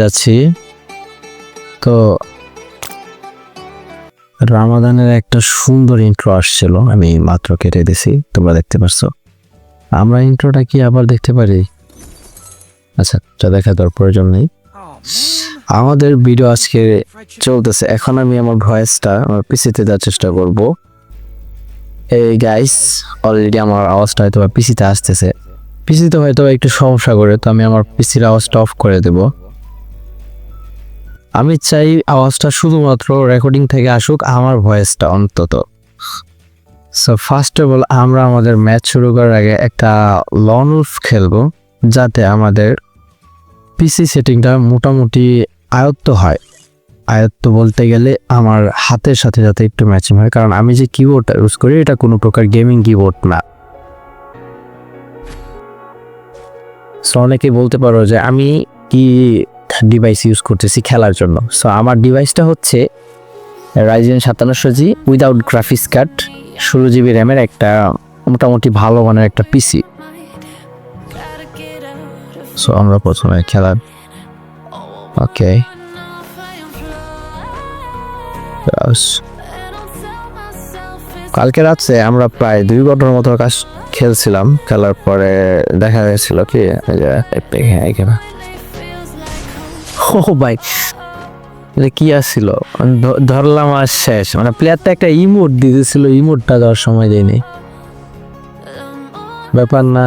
যাচ্ছি। তো রামাদানের একটা সুন্দর ইন্ট্রো আসছিল, আমি মাত্র কেটে দিছি, তোমরা দেখতে পারছ। আমরা ইন্ট্রোটা কি আবার দেখতে পারি? আচ্ছা এটা দেখা দেওয়ার প্রয়োজন নেই। আমাদের ভিডিও আজকে চলতেছে, এখন আমি আমার ভয়েসটা আমার পিসিতে দেওয়ার চেষ্টা করব। এই গাইস অলরেডি আমার আওয়াজটা হয়তো পিসিতে আসতেছে। পিসিতে হয়তো একটু সমস্যা করে, তো আমি আমার পিসির আওয়াজটা অফ করে দেব। আমি চাই আওয়াজটা শুধুমাত্র রেকর্ডিং থেকে আসুক, আমার ভয়েসটা অন্তত। সো ফার্স্ট অফ অল আমরা আমাদের ম্যাচ শুরু করার আগে একটা লন উলফ খেলব, যাতে আমাদের পিসি সেটিংটা মোটামুটি আয়ত্ত হয়। আয়ত্ত বলতে গেলে আমার হাতের সাথে যাতে একটু ম্যাচিং হয়, কারণ আমি যে কিবোর্ডটা ইউজ করি, এটা কোনো প্রকার গেমিং কিবোর্ড না। সো অনেকেই বলতে পারো যে আমি কি ডিভাইস ইউজ করতেছি খেলার জন্য। সো আমার ডিভাইসটা হচ্ছে রাইজেন সাতান্নশো জি উইদাউট গ্রাফিক্স কার্ড ষোলো জিবি র্যামের একটা মোটামুটি ভালো মানের একটা পিসি সো আমরা প্রথমে খেলার ওকে কালকে রাত্রে আমরা প্রায় দুই ঘণ্টার মতো কাজ খেলছিলাম। খেলার পরে দেখা গেছিল কি যে এখানে ও ভাই এটা কি আসছিল ধরলাম আর শেষ। মানে প্লেয়ারটা একটা ইমোট দিতেছিল ইমোটটা দেওয়ার সময় দেয়নি। ব্যাপার না।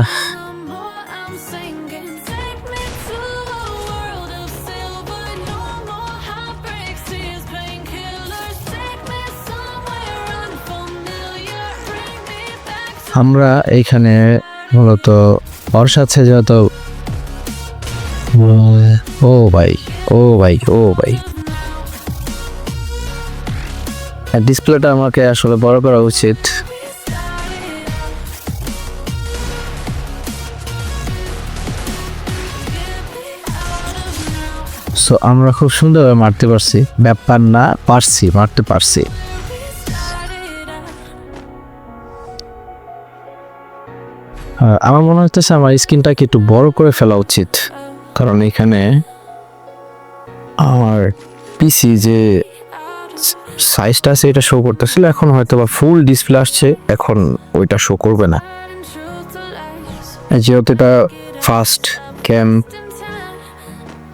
আমরা এইখানে মূলত বর্ষা আছে যত ও ভাই ও ভাই ও ভাই। ডিসপ্লেটা আমাকে আসলে বড় করা উচিত। সো আমরা খুব সুন্দরভাবে মারতে পারছি। ব্যাপার না, পারছি, মারতে পারছি। আমার মনে হচ্ছে আমার স্ক্রিনটাকে একটু বড় করে ফেলা উচিত। কারণ এখানে আমার পিসি যে সাইজটা আছে, এটা শো করতেছিল। এখন হয়তো বা ফুল ডিসপ্লে আসছে, এখন ওইটা শো করবে না। যেহেতু এটা ফার্স্ট ক্যাম্প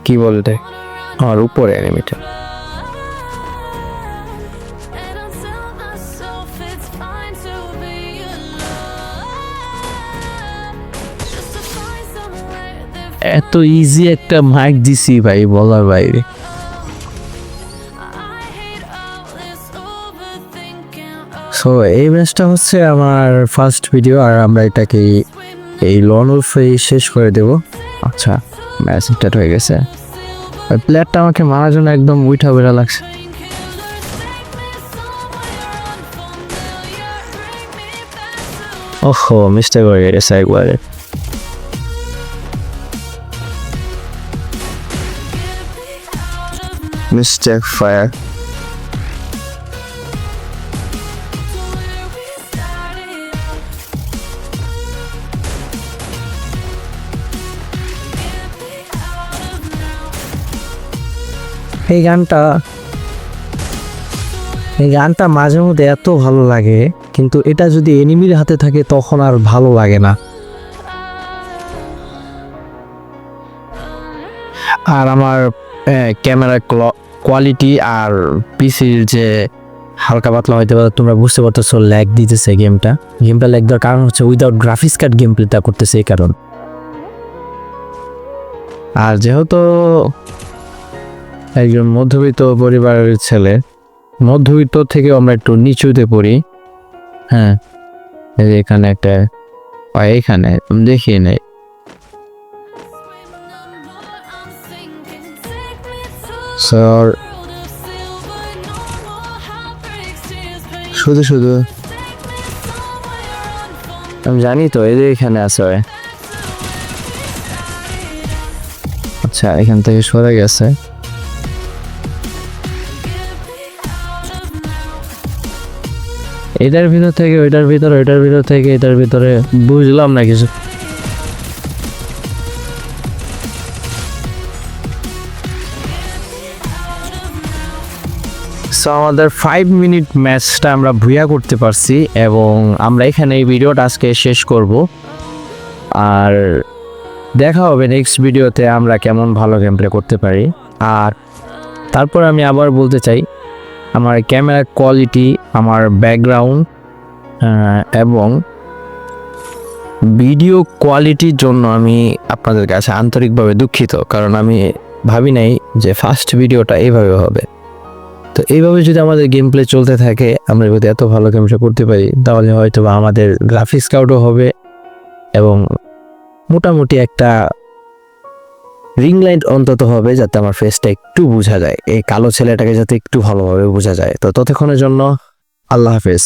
কি বলতে? আমার উপরে অ্যানিমেটা এত ইজি একটা মাইক দিছি ভাই, বলার বাইরে। সো এই ম্যাচটা হচ্ছে আমার ফার্স্ট ভিডিও আর আমরা এটাকে এই লন উলফে শেষ করে দেব। আচ্ছা ম্যাচ স্টার্ট হয়ে গেছে। প্লেয়ারটা আমাকে মারার জন্য একদম উইঠা বেড়া লাগছে। ওহো মিস্টেক হয়ে গেছে একবারে। মিস্টেক ফায়ার এই গানটা এই গানটা মাঝে মধ্যে এত ভালো লাগে, কিন্তু এটা যদি এনিমির হাতে থাকে তখন আর ভালো লাগে না। আর আমার ক্যামেরা কোয়ালিটি আর পিসির যে হালকা পাতলা হয়তো বা তোমরা বুঝতে পারতেছো ল্যাগ দিতেছে গেমটা গেমটা ল্যাগ দেওয়ার কারণ হচ্ছে উইদাউট গ্রাফিক্স কার্ড গেম প্লেটা করতেছে এই কারণ। আর যেহেতু একজন মধ্যবিত্ত পরিবারের ছেলে, মধ্যবিত্ত থেকে আমরা একটু নিচুতে পড়ি। হ্যাঁ এখানে একটা তুমি দেখিয়ে নেই। স্যার। শুধু শুধু। আমি জানি তো, এই যে এখানে আছে। আচ্ছা এখান থেকে সরে গেছে। এটার ভিতর থেকে, ওইটার ভিতরে, ওইটার ভিতর থেকে এটার ভিতরে, বুঝলাম না কিছু। সো আমাদের ফাইভ মিনিট ম্যাচটা আমরা ভুয়া করতে পারছি এবং আমরা এখানে এই ভিডিওটা আজকে শেষ করব। আর দেখা হবে নেক্সট ভিডিওতে আমরা কেমন ভালো গেম প্লে করতে পারি। আর তারপর আমি আবার বলতে চাই, আমার ক্যামেরার কোয়ালিটি আমার ব্যাকগ্রাউন্ড এবং ভিডিও কোয়ালিটির জন্য আমি আপনাদের কাছে আন্তরিকভাবে দুঃখিত। কারণ আমি ভাবি নাই যে ফার্স্ট ভিডিওটা এইভাবে হবে। তো এইভাবে যদি আমাদের গেম প্লে চলতে থাকে, আমরা যদি এত ভালো গেম প্লে করতে পারি, তাহলে হয়তো বা আমাদের গ্রাফিক্স কার্ডও হবে এবং মোটামুটি একটা রিং লাইট অন্তত হবে যাতে আমার ফেসটা একটু বোঝা যায়, এই কালো ছেলেটাকে যাতে একটু ভালোভাবে বোঝা যায়। তো ততক্ষণের জন্য আল্লাহ হাফেজ।